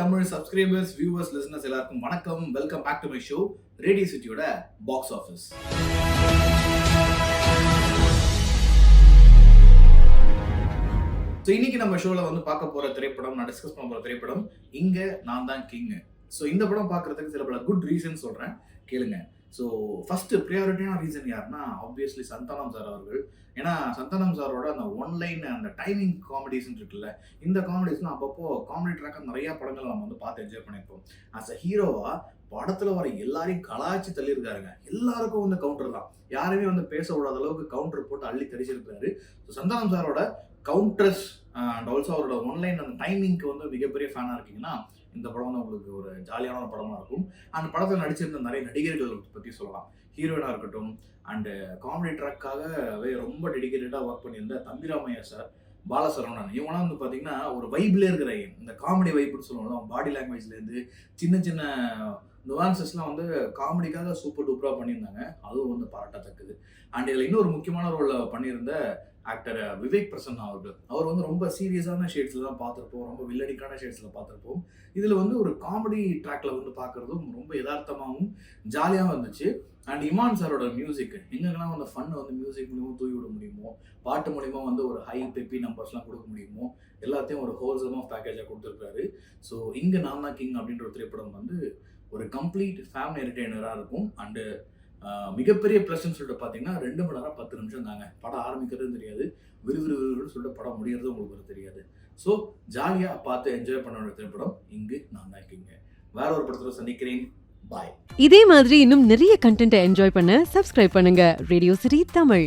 Tamil subscribers viewers listeners எல்லாருக்கும் வணக்கம். Welcome back to my show radio சிட்டியோட box office so இன்னைக்கு நம்ம ஷோவில் வந்து பார்க்க போகிற திரைப்படம் நான் டிஸ்கஸ் பண்ண போகிற திரைப்படம் இங்கே நான் தான் கிங்கு ஸோ இந்த படம் பார்க்கறதுக்கு சில பல குட் ரீசன் சொல்கிறேன் கேளுங்க. ஸோ ஃபஸ்ட்டு ப்ரியாரிட்டியான ரீசன் யாருன்னா ஆப்வியஸ்லி சந்தானம் சார் அவர்கள். ஏன்னா சந்தானம் சாரோட அந்த ஒன்லைன் அந்த டைமிங் காமெடிஸ்னு இருக்குல்ல இந்த காமெடிஸ்லாம் அப்பப்போ காமெடி ட்ராக்காக நிறையா படங்கள் நம்ம வந்து பார்த்து என்ஜாய் பண்ணியிருப்போம். ஆஸ் அ ஹீரோவா படத்தில் வர எல்லாரையும் கலாய்ச்சி தள்ளியிருக்காருங்க. எல்லாருக்கும் வந்து கவுண்டர் தான். யாருமே வந்து பேச விடாத அளவுக்கு கவுண்டர் போட்டு அள்ளி தடிச்சிருக்காரு ஸோ சந்தானம் சாரோட கவுண்டர்ஸ் அண்ட் ஆல்சோ அவரோட ஒன்லைன் அந்த டைமிங்க்கு வந்து மிகப்பெரிய ஃபேனாக இருக்கீங்கன்னா இந்த படம் வந்து உங்களுக்கு ஒரு ஜாலியான ஒரு படமாக இருக்கும். அந்த படத்தில் நடிச்சிருந்த நிறைய நடிகர்கள் பற்றி சொல்லலாம். ஹீரோயினாக இருக்கட்டும் அண்டு காமெடி ட்ராக்காகவே ரொம்ப டெடிக்கேட்டடாக ஒர்க் பண்ணியிருந்த தம்பிராமையா சார் பாலசரவணன். இவங்களாம் வந்து பார்த்தீங்கன்னா ஒரு வைப்ல இருக்கிற இந்த காமெடி வைப்னு சொல்லுவாங்க பாடி லாங்குவேஜ்லேருந்து சின்ன சின்ன நுவான்சஸ்லாம் வந்து காமெடிக்காக சூப்பர் டூப்பராக பண்ணியிருந்தாங்க. அதுவும் வந்து பாராட்டத்தக்கது. அண்ட் இதில் இன்னொரு முக்கியமான ரோலில் பண்ணியிருந்த ஆக்டர் விவேக் பிரசன்னா அவர்கள். அவர் வந்து ரொம்ப சீரியஸான ஷேட்ஸில் தான் பார்த்துருப்போம். ரொம்ப வில்லடிக்கான ஷேட்ஸில் பார்த்துருப்போம். இதில் வந்து ஒரு காமெடி ட்ராக்ல வந்து பார்க்குறதும் ரொம்ப யதார்த்தமாகவும் ஜாலியாகவும் இருந்துச்சு. அண்ட் இமான் சாரோட மியூசிக் எங்கெங்கெல்லாம் அந்த ஃபன் வந்து மியூசிக் மூலியமாக தூவி விட முடியுமோ பாட்டு மூலியமாக வந்து ஒரு ஹை பெப்பி நம்பர்ஸ்லாம் கொடுக்க முடியுமோ எல்லாத்தையும் ஒரு ஹோல்சமாக பேக்கேஜாக கொடுத்துருக்காரு. ஸோ இங்கே நான் தான் கிங் அப்படின்ற ஒரு திரைப்படம் வந்து ஒரு கம்ப்ளீட் ஃபேமிலி என்டர்டெய்னராக இருக்கும். அண்டு மிகப்பெரிய ப்ளஸ்ன்னு சொல்லிட்டு பார்த்தீங்கன்னா ரெண்டு மணி நேரம் பத்து நிமிஷம் தாங்க. படம் ஆரம்பிக்கிறதும் தெரியாது. விறுவிறு விறுவிறுன்னு சொல்லிட்டு படம் முடியறதும் உங்களுக்கு ஒரு தெரியாது. ஸோ ஜாலியாக பார்த்து என்ஜாய் பண்ண வேண்டிய திரைப்படம் இங்கு நான் தான் கிங்க வேற ஒரு படத்தில் சந்திக்கிறேன். பாய் இதே மாதிரி இன்னும் நிறைய கண்டென்ட்டை என்ஜாய் பண்ண சப்ஸ்கிரைப் பண்ணுங்க. ரேடியோ சிரி தமிழ்